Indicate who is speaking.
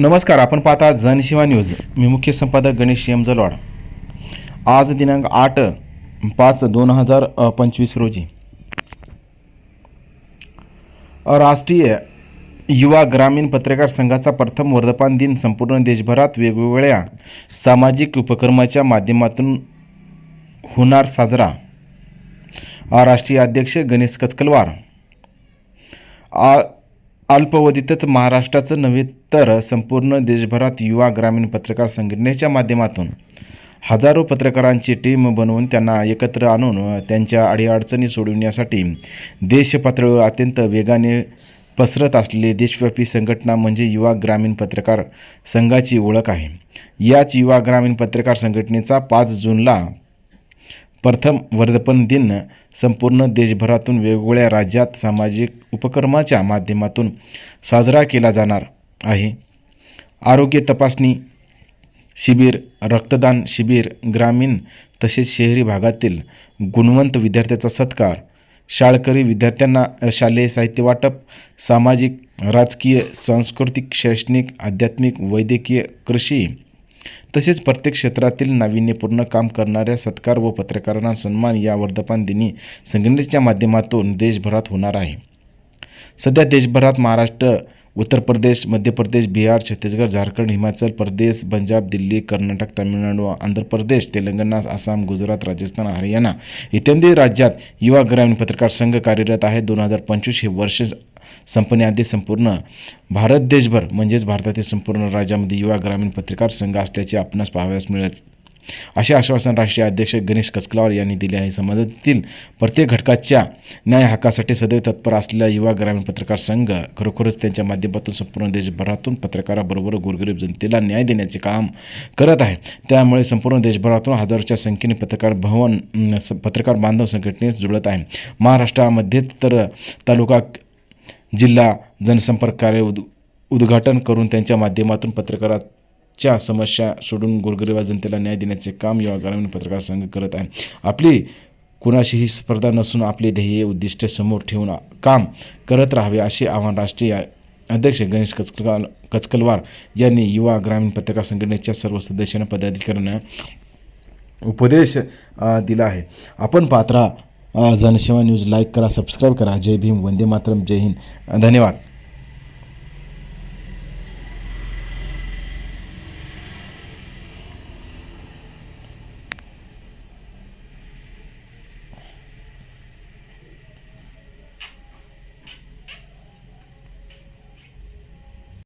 Speaker 1: नमस्कार आपण पाहता जनशिवा न्यूज. मी मुख्य संपादक गणेश एम जलवाड. आज दिनांक आठ पाच दोन हजार पंचवीस रोजी. राष्ट्रीय युवा ग्रामीण पत्रकार संघाचा प्रथम वर्धापन दिन संपूर्ण देशभरात वेगवेगळ्या सामाजिक उपक्रमाच्या माध्यमातून होणार साजरा. आ, राष्ट्रीय अध्यक्ष गणेश कचकलवार. आ अल्पावधीतच महाराष्ट्राचं नव्हे तर संपूर्ण देशभरात युवा ग्रामीण पत्रकार संघटनेच्या माध्यमातून हजारो पत्रकारांची टीम बनवून त्यांना एकत्र आणून त्यांच्या अडीअडचणी सोडविण्यासाठी देशपातळीवर अत्यंत वेगाने पसरत असलेली देशव्यापी संघटना म्हणजे युवा ग्रामीण पत्रकार संघाची ओळख आहे. याच युवा ग्रामीण पत्रकार संघटनेचा पाच जूनला प्रथम वर्धपन दिन संपूर्ण देशभरातून वेगवेगळ्या राज्यात सामाजिक उपक्रमाच्या माध्यमातून साजरा केला जाणार आहे. आरोग्य तपासणी शिबिर रक्तदान शिबिर ग्रामीण तसेच शहरी भागातील गुणवंत विद्यार्थ्याचा सत्कार शाळकरी विद्यार्थ्यांना शालेय साहित्य वाटप सामाजिक राजकीय सांस्कृतिक शैक्षणिक आध्यात्मिक वैद्यकीय कृषी तसेच प्रत्येक क्षेत्रातील नाविन्यपूर्ण काम करणाऱ्या सत्कार व पत्रकारांना सन्मान या वर्धापन दिनी संघटनेच्या माध्यमातून देशभरात होणार आहे. सध्या देशभरात महाराष्ट्र उत्तर प्रदेश मध्य प्रदेश बिहार छत्तीसगड झारखंड हिमाचल प्रदेश पंजाब दिल्ली कर्नाटक तामिळनाडू आंध्र प्रदेश तेलंगणा आसाम गुजरात राजस्थान हरियाणा इत्यादी राज्यात युवा ग्रामीण पत्रकार संघ कार्यरत आहे. दोन हजार पंचवीस हे वर्ष संपण्याआधी संपूर्ण भारत देशभर म्हणजेच भारतातील संपूर्ण राज्यामध्ये युवा ग्रामीण पत्रकार संघ असल्याचे आपणास पाहावयास मिळत असे आश्वासन राष्ट्रीय अध्यक्ष गणेश कचकलावर यांनी दिले आहे. समाजातील प्रत्येक घटकाच्या न्याय हक्कासाठी सदैव तत्पर असलेला युवा ग्रामीण पत्रकार संघ खरोखरच त्यांच्या माध्यमातून संपूर्ण देशभरातून पत्रकाराबरोबर गोरगरीब जनतेला न्याय देण्याचे काम करत आहे. त्यामुळे संपूर्ण देशभरातून हजारोच्या संख्येने पत्रकार भवन पत्रकार बांधव संघटनेस जुळत आहे. महाराष्ट्रामध्ये तर तालुका जिल्हा जनसंपर्क कार्य उद उद्घाटन करून त्यांच्या माध्यमातून पत्रकाराच्या समस्या सोडून गोरगरिबा जनतेला न्याय देण्याचे काम युवा ग्रामीण पत्रकार संघ करत आहे. आपली कुणाशीही स्पर्धा नसून आपले ध्येय उद्दिष्ट समोर ठेवून काम करत राहावे असे आव्हान राष्ट्रीय अध्यक्ष गणेश कचकल कचकलवार यांनी युवा ग्रामीण पत्रकार संघटनेच्या सर्व सदस्यांना पदाधिकाऱ्यांना उपदेश दिला आहे. आपण पात्रा जनसेवा न्यूज लाईक करा सबस्क्राईब करा। जय भीम वंदे मातरम जय हिंद। धन्यवाद।